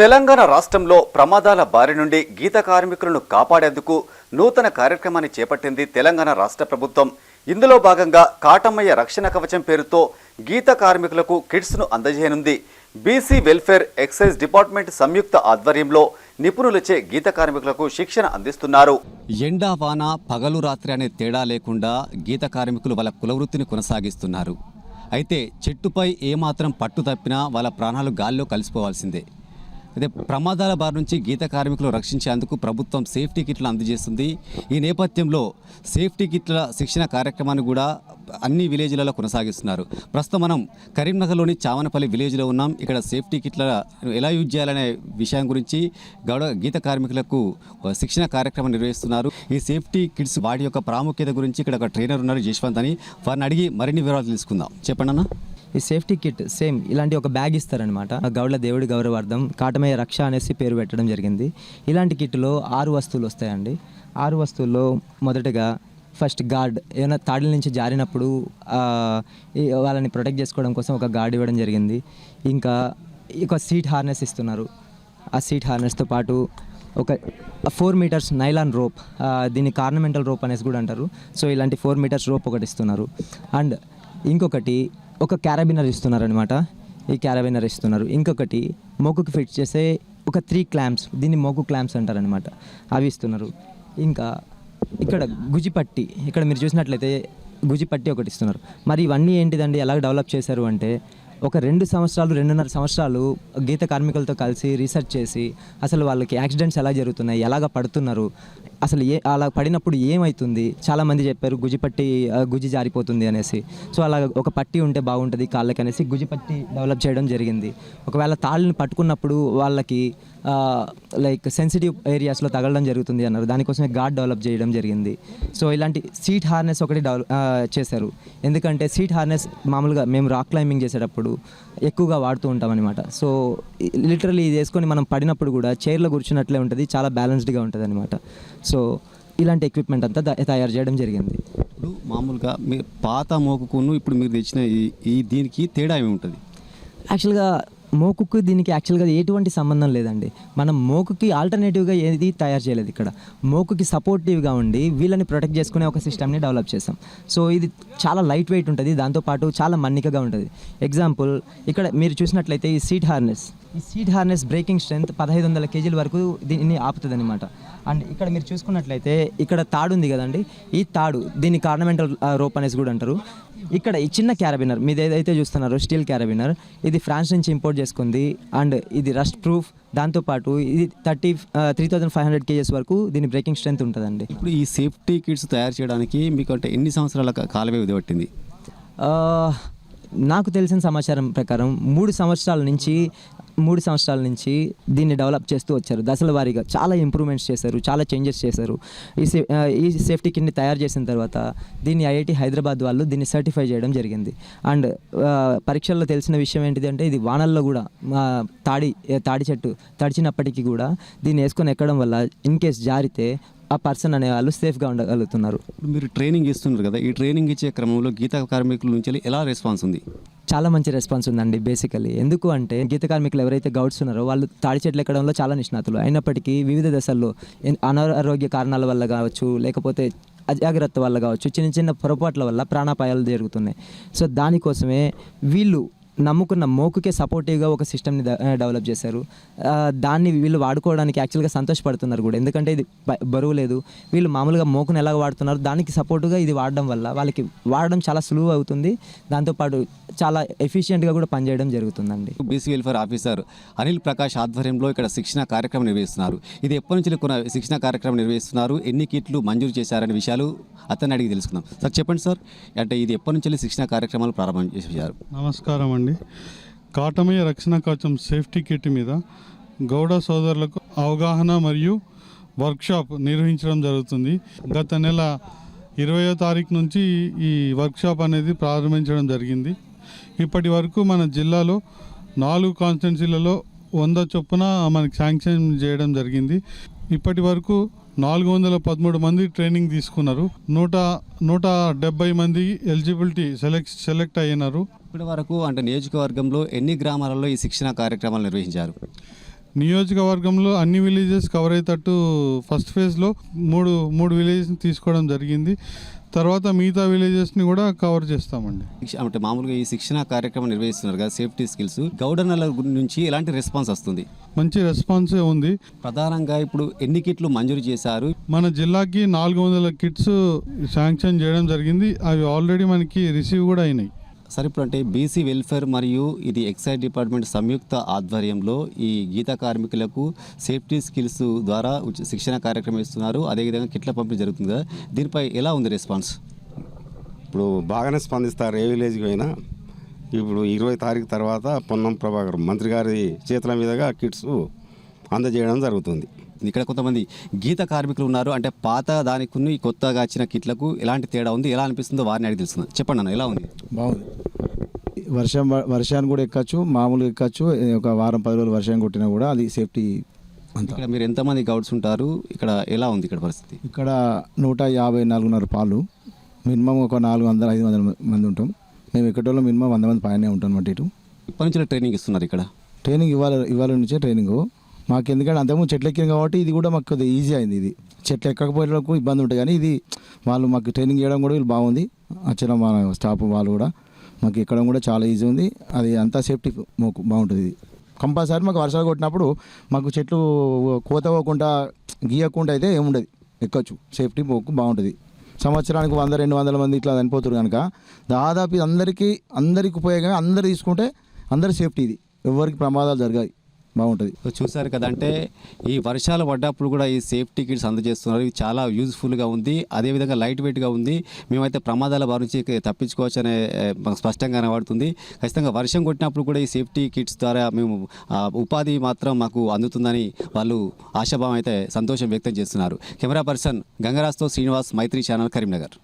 తెలంగాణ రాష్ట్రంలో ప్రమాదాల బారి నుండి గీత కార్మికులను కాపాడేందుకు నూతన కార్యక్రమాన్ని చేపట్టింది తెలంగాణ రాష్ట్ర ప్రభుత్వం. ఇందులో భాగంగా కాటమయ్య రక్షణ కవచం పేరుతో గీత కార్మికులకు కిట్స్ను అందజేయనుంది. బీసీ వెల్ఫేర్ ఎక్సైజ్ డిపార్ట్మెంట్ సంయుక్త ఆధ్వర్యంలో నిపుణులచే గీత కార్మికులకు శిక్షణ అందిస్తున్నారు. ఎండా వాన పగలు రాత్రి అనే తేడా లేకుండా గీత కార్మికులు వాళ్ళ కులవృత్తిని కొనసాగిస్తున్నారు. అయితే చెట్టుపై ఏమాత్రం పట్టు తప్పినా వాళ్ళ ప్రాణాలు గాల్లో కలిసిపోవాల్సిందే. అయితే ప్రమాదాల బారి నుంచి గీత కార్మికులు రక్షించేందుకు ప్రభుత్వం సేఫ్టీ కిట్లు అందజేస్తుంది. ఈ నేపథ్యంలో సేఫ్టీ కిట్ల శిక్షణ కార్యక్రమాన్ని కూడా అన్ని విలేజ్లలో కొనసాగిస్తున్నారు. ప్రస్తుతం మనం కరీంనగర్లోని చావనపల్లి విలేజ్లో ఉన్నాం. ఇక్కడ సేఫ్టీ కిట్ల ఎలా యూజ్ చేయాలనే విషయం గురించి గౌడ గీత కార్మికులకు శిక్షణ కార్యక్రమం నిర్వహిస్తున్నారు. ఈ సేఫ్టీ కిట్స్ వాటి యొక్క ప్రాముఖ్యత గురించి ఇక్కడ ఒక ట్రైనర్ ఉన్నారు జశ్వంత్ అని. వారిని అడిగి మరిన్ని వివరాలు తెలుసుకుందాం. చెప్పండి అన్న ఈ సేఫ్టీ కిట్ సేమ్ ఇలాంటి ఒక బ్యాగ్ ఇస్తారనమాట గౌడ్ల దేవుడి గౌరవార్థం కాటమయ్య రక్ష అనేసి పేరు పెట్టడం జరిగింది. ఇలాంటి కిట్లో ఆరు వస్తువులు వస్తాయండి. ఆరు వస్తువుల్లో మొదటగా ఫస్ట్ గార్డ్ ఏమైనా తాడుల నుంచి జారినప్పుడు ఈ వాళ్ళని ప్రొటెక్ట్ చేసుకోవడం కోసం ఒక గార్డ్ ఇవ్వడం జరిగింది. ఇంకా ఒక సీట్ హార్నెస్ ఇస్తున్నారు. ఆ సీట్ హార్నెస్తో పాటు ఒక ఫోర్ మీటర్స్ నైలాన్ రోప్ దీన్ని కార్నమెంటల్ రోప్ అనేసి కూడా అంటారు. సో ఇలాంటి ఫోర్ మీటర్స్ రోప్ ఒకటి ఇస్తున్నారు. అండ్ ఇంకొకటి ఒక క్యారబినర్ ఇస్తున్నారనమాట ఈ క్యారబినర్ ఇస్తున్నారు. ఇంకొకటి మోకుకి ఫిట్ చేసే ఒక త్రీ క్లాంప్స్ దీన్ని మోకు క్లాంప్స్ అంటారనమాట అవి ఇస్తున్నారు. ఇంకా ఇక్కడ గుజిపట్టి ఇక్కడ మీరు చూసినట్లయితే గుజిపట్టి ఒకటి ఇస్తున్నారు. మరి ఇవన్నీ ఏంటిదండి? ఎలా డెవలప్ చేశారు అంటే ఒక రెండు సంవత్సరాలు రెండున్నర సంవత్సరాలు గీత కార్మికులతో కలిసి రీసెర్చ్ చేసి అసలు వాళ్ళకి యాక్సిడెంట్స్ ఎలా జరుగుతున్నాయి ఎలాగ పడుతున్నారు అసలు ఏ అలా పడినప్పుడు ఏమవుతుంది చాలామంది చెప్పారు గుజి పట్టి గుజి జారిపోతుంది అనేసి. సో అలా ఒక పట్టి ఉంటే బాగుంటుంది కాళ్ళకి అనేసి గుజి పట్టి డెవలప్ చేయడం జరిగింది. ఒకవేళ తాళ్ళని పట్టుకున్నప్పుడు వాళ్ళకి లైక్ సెన్సిటివ్ ఏరియాస్లో తగలడం జరుగుతుంది అన్నారు. దానికోసమే గార్డ్ డెవలప్ చేయడం జరిగింది. సో ఇలాంటి సీట్ హార్నెస్ ఒకటి డెవలప్ చేశారు. ఎందుకంటే సీట్ హార్నెస్ మామూలుగా మేము రాక్ క్లైంబింగ్ చేసేటప్పుడు ఎక్కువగా వాడుతూ ఉంటాం అనమాట సో లిటరలీ ఇది వేసుకొని మనం పడినప్పుడు కూడా చైర్లో కూర్చున్నట్లే ఉంటుంది చాలా బ్యాలెన్స్డ్గా ఉంటుంది అనమాట సో ఇలాంటి ఎక్విప్మెంట్ అంతా తయారు చేయడం జరిగింది. ఇప్పుడు మామూలుగా మీ పాత మోకుకును ఇప్పుడు మీరు తెచ్చిన ఈ ఈ దీనికి తేడా ఏమి ఉంటుంది యాక్చువల్గా మోకుకి దీనికి యాక్చువల్గా ఎటువంటి సంబంధం లేదండి. మనం మోకుకి ఆల్టర్నేటివ్గా ఏది తయారు చేయలేదు ఇక్కడ. మోకుకి సపోర్టివ్గా ఉండి వీళ్ళని ప్రొటెక్ట్ చేసుకునే ఒక సిస్టమ్ని డెవలప్ చేసాం సో ఇది చాలా లైట్ వెయిట్ ఉంటుంది దాంతోపాటు చాలా మన్నికగా ఉంటుంది. ఎగ్జాంపుల్ ఇక్కడ మీరు చూసినట్లయితే ఈ సీట్ హార్నెస్ ఈ సీట్ హార్నెస్ బ్రేకింగ్ స్ట్రెంత్ పదహైదు వందల కేజీల వరకు దీన్ని ఆపుతుంది అనమాట అండ్ ఇక్కడ మీరు చూసుకున్నట్లయితే ఇక్కడ తాడు ఉంది కదండి. ఈ తాడు దీన్ని కార్నమెంటల్ రోప్ అనేసి కూడా అంటారు. ఇక్కడ ఈ చిన్న క్యారబినర్ మీద ఏదైతే చూస్తున్నారో స్టీల్ క్యారబినర్ ఇది ఫ్రాన్స్ నుంచి ఇంపోర్ట్ చేసుకుంది. అండ్ ఇది రస్ట్ ప్రూఫ్. దాంతోపాటు ఇది thirty three thousand five hundred kgs వరకు దీని బ్రేకింగ్ స్ట్రెంత్ ఉంటుందండి. ఇప్పుడు ఈ సేఫ్టీ కిట్స్ తయారు చేయడానికి మీకు అంటే ఎన్ని సంవత్సరాల కా- కాల వ్యవధి పట్టింది నాకు తెలిసిన సమాచారం ప్రకారం మూడు సంవత్సరాల నుంచి మూడు సంవత్సరాల నుంచి దీన్ని డెవలప్ చేస్తూ వచ్చారు. దశల వారీగా చాలా ఇంప్రూవ్మెంట్స్ చేశారు చాలా చేంజెస్ చేశారు. ఈ సే ఈ సేఫ్టీ కిట్ని తయారు చేసిన తర్వాత దీన్ని ఐఐటి హైదరాబాద్ వాళ్ళు దీన్ని సర్టిఫై చేయడం జరిగింది. అండ్ పరీక్షల్లో తెలిసిన విషయం ఏంటిది అంటే ఇది వానల్లో కూడా తాడి తాడి చెట్టు తడిచినప్పటికీ కూడా దీన్ని వేసుకొని ఎక్కడం వల్ల ఇన్ కేస్ జారితే ఆ పర్సన్ అనే వాళ్ళు సేఫ్గా ఉండగలుగుతున్నారు. ఇప్పుడు మీరు ట్రైనింగ్ ఇస్తున్నారు కదా ఈ ట్రైనింగ్ ఇచ్చే క్రమంలో గీత కార్మికుల నుంచి ఎలా రెస్పాన్స్ ఉంది? చాలా మంచి రెస్పాన్స్ ఉందండి బేసికలీ ఎందుకు అంటే గీత కార్మికులు ఎవరైతే గౌడ్స్ ఉన్నారో వాళ్ళు తాడి చెట్లు ఎక్కడంలో చాలా నిష్ణాతులు. అయినప్పటికీ వివిధ దశల్లో అనారోగ్య కారణాల వల్ల కావచ్చు లేకపోతే అజాగ్రత్త వల్ల కావచ్చు చిన్న చిన్న పొరపాట్ల వల్ల ప్రాణాపాయాలు జరుగుతున్నాయి. సో దానికోసమే వీళ్ళు నమ్ముకున్న మోకుకే సపోర్టివ్గా ఒక సిస్టమ్ని డెవలప్ చేశారు. ఆ, దాన్ని వీళ్ళు వాడుకోవడానికి యాక్చువల్గా సంతోషపడుతున్నారు కూడా. ఎందుకంటే ఇది బరువు లేదు. వీళ్ళు మామూలుగా మోకును ఎలా వాడుతున్నారు? దానికి సపోర్టుగా ఇది వాడడం వల్ల వాళ్ళకి వాడడం చాలా సులువు అవుతుంది. దాంతోపాటు చాలా ఎఫిషియెంట్గా కూడా పనిచేయడం జరుగుతుందండి. BC welfare officer Anil Prakash ఆధ్వర్యంలో ఇక్కడ శిక్షణ కార్యక్రమం నిర్వహిస్తున్నారు. ఇది ఎప్పటి నుంచి కొన శిక్షణ కార్యక్రమం నిర్వహిస్తున్నారు? ఎన్ని కిట్లు మంజూరు చేశారనే విషయాలు అతన్ని అడిగి తెలుసుకుందాం. సార్ చెప్పండి సార్. అంటే ఇది ఎప్పటి నుంచి శిక్షణ కార్యక్రమాలు ప్రారంభం చేశారు? నమస్కారం అండి. కాటమయ్య రక్షణ కవచం సేఫ్టీ కిట్ మీద గౌడ సోదరులకు అవగాహన మరియు వర్క్షాప్ నిర్వహించడం జరుగుతుంది. గత నెల ఇరవయో తారీఖు నుంచి ఈ వర్క్షాప్ అనేది ప్రారంభించడం జరిగింది. ఇప్పటి వరకు మన జిల్లాలో నాలుగు కాన్స్టిట్యున్సీలలో వంద చొప్పున మనకి శాంక్షన్ చేయడం జరిగింది. ఇప్పటి వరకు నాలుగు వందల పదమూడు మంది ట్రైనింగ్ తీసుకున్నారు. నూట నూట డెబ్బై మంది ఎలిజిబిలిటీ సెలెక్ట్ సెలెక్ట్ అయినారు. ఇప్పటి వరకు అంటే నియోజకవర్గంలో ఎన్ని గ్రామాలలో ఈ శిక్షణ కార్యక్రమాలు నిర్వహించారు? నియోజకవర్గంలో అన్ని విలేజెస్ కవర్ అయ్యేటట్టు ఫస్ట్ ఫేజ్లో మూడు మూడు విలేజెస్ని తీసుకోవడం జరిగింది. తర్వాత మిగతా విలేజెస్ని కూడా కవర్ చేస్తామండి. అంటే మామూలుగా ఈ శిక్షణ కార్యక్రమం నిర్వహిస్తున్నారు కదా సేఫ్టీ స్కిల్స్. గౌడన్నల గురి నుంచి ఎలాంటి రెస్పాన్స్ వస్తుంది? మంచి రెస్పాన్సే ఉంది. ప్రధానంగా ఇప్పుడు ఎన్ని కిట్లు మంజూరు చేశారు? మన జిల్లాకి నాలుగు వందల కిట్స్ శాంక్షన్ చేయడం జరిగింది. అవి ఆల్రెడీ మనకి రిసీవ్ కూడా అయినాయి. సరే ఇప్పుడు అంటే బీసీ వెల్ఫేర్ మరియు ఇది ఎక్సైజ్ డిపార్ట్మెంట్ సంయుక్త ఆధ్వర్యంలో ఈ గీత కార్మికులకు సేఫ్టీ స్కిల్స్ ద్వారా శిక్షణ కార్యక్రమం ఇస్తున్నారు. అదేవిధంగా కిట్ల పంపిణీ జరుగుతుంది కదా. దీనిపై ఎలా ఉంది రెస్పాన్స్? ఇప్పుడు బాగానే స్పందిస్తారు. ఏ విలేజ్కి అయినా ఇప్పుడు ఇరవై తారీఖు తర్వాత పొన్నం ప్రభాకర్ మంత్రి గారి చేతుల మీదుగా కిట్స్ అందజేయడం జరుగుతుంది. ఇక్కడ కొంతమంది గీత కార్మికులు ఉన్నారు. అంటే పాత దానికి కొత్తగా వచ్చిన కిట్లకు ఎలాంటి తేడా ఉంది? ఎలా అనిపిస్తుందో వారిని అడిగి తెలుస్తుంది చెప్పండి అన్న ఎలా ఉంది? బాగుంది. వర్షం వర్షాన్ని కూడా ఎక్కచ్చు మామూలుగా ఎక్కచ్చు. ఒక వారం పది రోజులు వర్షం కొట్టినా కూడా అది సేఫ్టీ అంత. ఇక్కడ మీరు ఎంతమంది గౌడ్స్ ఉంటారు? ఇక్కడ ఎలా ఉంది ఇక్కడ పరిస్థితి? ఇక్కడ నూట యాభై నాలుగున్నర పాలు. మినిమం ఒక నాలుగు వందల ఐదు వందల మంది ఉంటాం. మేము ఎక్కడోళ్ళు మినిమం వంద మంది పైనే ఉంటాం అన్నమాట ఇటు. ఇప్పటి నుంచి ట్రైనింగ్ ఇస్తున్నారు ఇక్కడ? ట్రైనింగ్ ఇవ్వాలి ఇవ్వాలి నుంచే ట్రైనింగ్. మాకు ఎందుకంటే అంతకుముందు చెట్లు ఎక్కింది కాబట్టి ఇది కూడా మాకు కొద్దిగా ఈజీ అయింది ఇది. చెట్లు ఎక్కకపోయేటప్పుడు ఇబ్బంది ఉంటుంది కానీ ఇది వాళ్ళు మాకు ట్రైనింగ్ చేయడం కూడా వీళ్ళు బాగుంది. వచ్చిన మన స్టాఫ్ వాళ్ళు కూడా మాకు ఎక్కడం కూడా చాలా ఈజీ ఉంది. అది అంతా సేఫ్టీ మాకు బాగుంటుంది ఇది. కంపల్సరీ మాకు వర్షాలు కొట్టినప్పుడు మాకు చెట్లు కోత పోకుండా గీయకుండా అయితే ఏముండదు. ఎక్కచ్చు. సేఫ్టీ పోకు బాగుంటుంది. సంవత్సరానికి వంద రెండు వందల మంది ఇట్లా చనిపోతారు కనుక దాదాపు అందరికీ అందరికి ఉపయోగంగా అందరు తీసుకుంటే అందరి సేఫ్టీ ఇది. ఎవరికి ప్రమాదాలు జరగాయి బాగుంటుంది. సో చూసారు కదా అంటే ఈ వర్షాలు పడ్డప్పుడు కూడా ఈ సేఫ్టీ కిట్స్ అందజేస్తున్నారు. ఇది చాలా యూజ్ఫుల్గా ఉంది. అదేవిధంగా లైట్ వెయిట్గా ఉంది. మేమైతే ప్రమాదాల బారి నుంచి తప్పించుకోవచ్చు అనే స్పష్టంగా కనబడుతుంది. ఖచ్చితంగా వర్షం కొట్టినప్పుడు కూడా ఈ సేఫ్టీ కిట్స్ ద్వారా మేము ఉపాధి మాత్రం మాకు అందుతుందని వాళ్ళు ఆశాభావం అయితే సంతోషం వ్యక్తం చేస్తున్నారు. కెమెరా పర్సన్ గంగరాజ్తో శ్రీనివాస్ మైత్రి ఛానల్ కరీంనగర్.